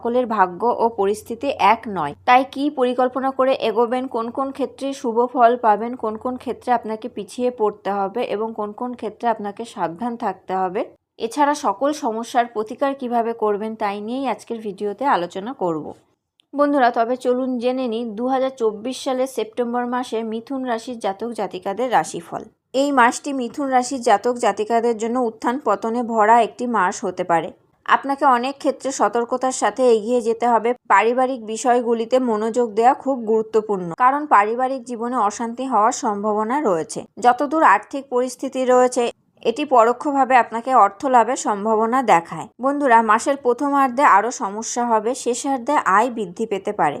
সকলের ভাগ্য ও পরিস্থিতি এক নয়। তাই কি পরিকল্পনা করে এগোবেন? কোন কোন ক্ষেত্রে শুভ ফল পাবেন? কোন কোন ক্ষেত্রে আপনাকে পিছিয়ে পড়তে হবে? এবং কোন কোন ক্ষেত্রে আপনাকে সাবধান থাকতে হবে? এছাড়া সকল সমস্যার প্রতিকার কীভাবে করবেন তাই নিয়েই আজকের ভিডিওতে আলোচনা করব। বন্ধুরা, তবে চলুন জেনে নিই দু হাজার চব্বিশ সালের সেপ্টেম্বর মাসে মিথুন রাশির জাতক জাতিকাদের রাশিফল। এই মাসটি মিথুন রাশির জাতক জাতিকাদের জন্য উত্থান পতনে ভরা একটি মাস হতে পারে। আপনাকে অনেক ক্ষেত্রে সতর্কতার সাথে এগিয়ে যেতে হবে। পারিবারিক বিষয়গুলিতে মনোযোগ দেওয়া খুব গুরুত্বপূর্ণ, কারণ পারিবারিক জীবনে অশান্তি হওয়ার সম্ভাবনা রয়েছে। যতদূর আর্থিক পরিস্থিতি রয়েছে, এটি পরোক্ষভাবে আপনাকে অর্থ লাভের সম্ভাবনা দেখায়। বন্ধুরা, মাসের প্রথমার্ধে আরও সমস্যা হবে, শেষার্ধে আয় বৃদ্ধি পেতে পারে।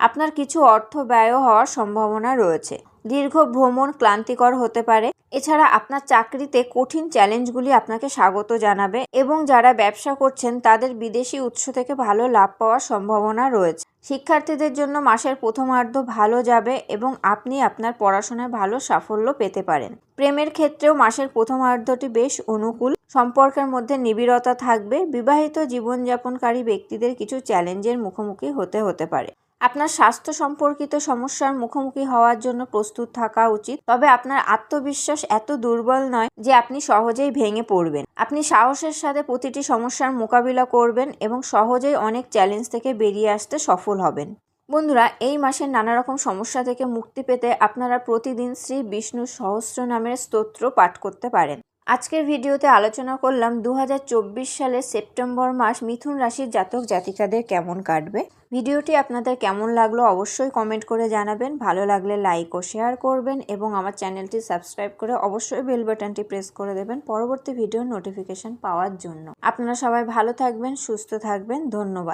আপনার কিছু অর্থ ব্যয়ও হওয়ার সম্ভাবনা রয়েছে। দীর্ঘ ভ্রমণ ক্লান্তিকর হতে পারে। এছাড়া আপনার চাকরিতে কঠিন চ্যালেঞ্জগুলি আপনাকে স্বাগত জানাবে এবং যারা ব্যবসা করছেন, তাদের বিদেশি উৎস থেকে ভালো লাভ পাওয়ার সম্ভাবনা রয়েছে। শিক্ষার্থীদের জন্য মাসের প্রথমার্ধ ভালো যাবে এবং আপনি আপনার পড়াশোনায় ভালো সাফল্য পেতে পারেন। প্রেমের ক্ষেত্রেও মাসের প্রথমার্ধটি বেশ অনুকূল। সম্পর্কের মধ্যে নিবিড়তা থাকবে। বিবাহিত জীবনযাপনকারী ব্যক্তিদের কিছু চ্যালেঞ্জের মুখোমুখি হতে হতে পারে। আপনার স্বাস্থ্য সম্পর্কিত সমস্যার মুখোমুখি হওয়ার জন্য প্রস্তুত থাকা উচিত। তবে আপনার আত্মবিশ্বাস এত দুর্বল নয় যে আপনি সহজেই ভেঙে পড়বেন। আপনি সাহসের সাথে প্রতিটি সমস্যার মোকাবিলা করবেন এবং সহজেই অনেক চ্যালেঞ্জ থেকে বেরিয়ে আসতে সফল হবেন। বন্ধুরা, এই মাসের নানা রকম সমস্যা থেকে মুক্তি পেতে আপনারা প্রতিদিন শ্রী বিষ্ণু সহস্র নামের স্তোত্র পাঠ করতে পারেন। আজকের ভিডিওতে আলোচনা করলাম দু হাজার চব্বিশ সালের সেপ্টেম্বর মাস মিথুন রাশির জাতক জাতিকাদের কেমন কাটবে। ভিডিওটি আপনাদের কেমন লাগল অবশ্যই কমেন্ট করে জানাবেন। ভালো লাগলে লাইক ও শেয়ার করবেন এবং আমার চ্যানেলটি সাবস্ক্রাইব করে অবশ্যই বেল বাটনটি প্রেস করে দেবেন পরবর্তী ভিডিওর নোটিফিকেশন পাওয়ার জন্য। আপনারা সবাই ভালো থাকবেন, সুস্থ থাকবেন। ধন্যবাদ।